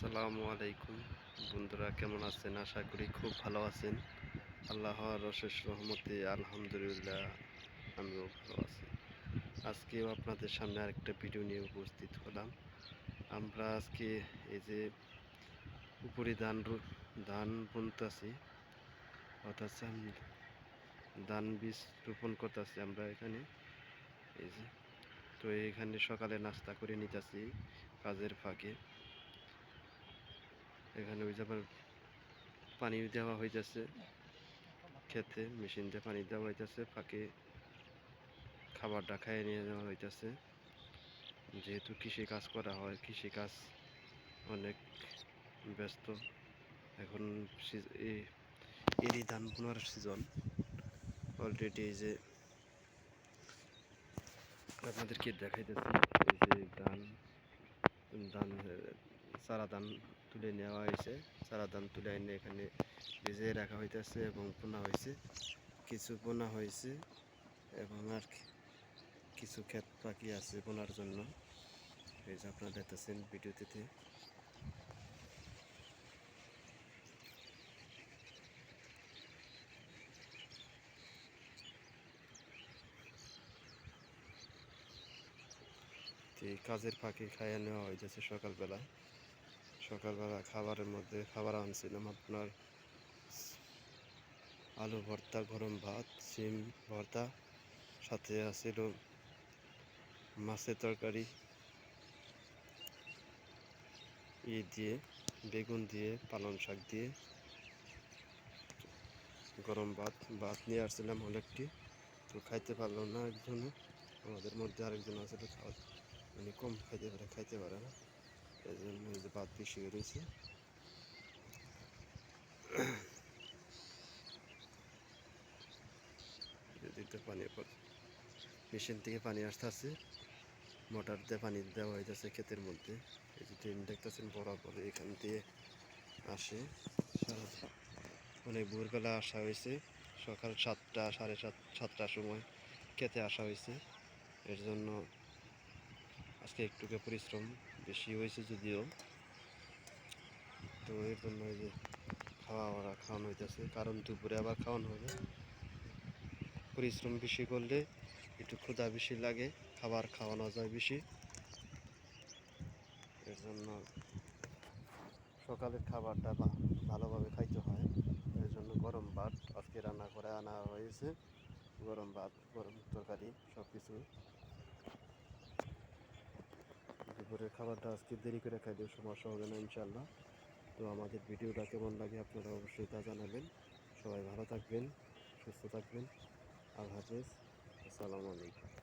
আসসালামু আলাইকুম। বন্ধুরা, কেমন আছেন? আশা করি খুব ভালো আছেন। আল্লাহর অশেষ রহমতে, আলহামদুলিল্লাহ, আমিও ভালো আছি। আজকেও আপনাদের সামনে আরেকটা ভিডিও নিয়ে উপস্থিত হলাম। আমরা আজকে এই যে উপরে ধান ধান বুনতেছি, অর্থাৎ ধান বীজ রোপণ করতেছি আমরা এখানে। এই যে, তো এখানে সকালে নাস্তা করে নিতেছি কাজের ফাঁকে। এখানে ওই যে আবার পানি দেওয়া হইতেছে। খেতে, মেশিন দিয়ে পানি দেওয়া হইতেছে, ফাঁকে খাবারটা খাইয়ে নিয়ে যাওয়া হইতেছে। যেহেতু কৃষি কাজ করা হয় কৃষি কাজ অনেক ব্যস্ত। এখন এরই ধান বোনার সিজন অলরেডি এই যে আপনাদেরকে দেখাইতেছি, এই যে ধান ধান চারা ধান তুলে নেওয়া হয়েছে। চারা ধান তুলে এনে এখানে ভিজিয়ে রাখা হইতেছে এবং বোনা হয়েছে কিছু বোনা হয়েছে এবং আর কিছু ক্ষেত বাকি আছে বোনার জন্য। এই যে আপনারা দেখতেছেন ভিডিওতে কাজের ফাঁকে খাইয়ে নেওয়া হয়েছে সকালবেলা। সকালবেলা খাবারের মধ্যে খাবার আনছিলাম আপনার আলু ভর্তা, গরম ভাত, সিম ভর্তা, সাথে আছিল মাছের তরকারি। ই দিয়ে, বেগুন দিয়ে, পালং শাক দিয়ে গরম ভাত ভাত নিয়ে আসছিলাম অনেকটি। তো খাইতে পারল না একজনে আমাদের মধ্যে আরেকজন আছে খাওয়া মানে কম খাইতে পারে খাইতে পারে না। ভাত বেশি রয়েছে। পানি মেশিন থেকে পানি আসতে আছে মোটর দিয়ে পানি দেওয়া হইতেছে ক্ষেতের মধ্যে। এই যে ট্রেন দেখতেছেন বরাবর এখান দিয়ে আসে। অনেক ভোরবেলা আসা হয়েছে, সকাল সাতটা, সাড়ে সাত, সাতটার সময় খেতে আসা হয়েছে। এর জন্য আজকে একটুকে পরিশ্রম বেশি হয়েছে যদিও। তো এর জন্য এই যে খাওয়া ওরা খাওয়ানো হইতেছে। কারণ দুপুরে আবার খাওয়ানো হবে। পরিশ্রম বেশি করলে একটু ক্ষুধা বেশি লাগে, খাবার খাওয়ানো যায় বেশি। এর জন্য সকালের খাবারটা ভালোভাবে খাইতে হয়। এর জন্য গরম ভাত আজকে রান্না করে আনা হয়েছে। গরম ভাত, গরম তরকারি সব কিছু দুপুরের খাবারটা আজকে দেরি করে খাইলেও সমস্যা হবে না ইনশাল্লাহ তো আমাদের ভিডিওটা কেমন লাগে আপনারা অবশ্যই তা জানাবেন। সবাই ভালো থাকবেন, সুস্থ থাকবেন। আল্লাহ হাফেজ। আসসালামু আলাইকুম।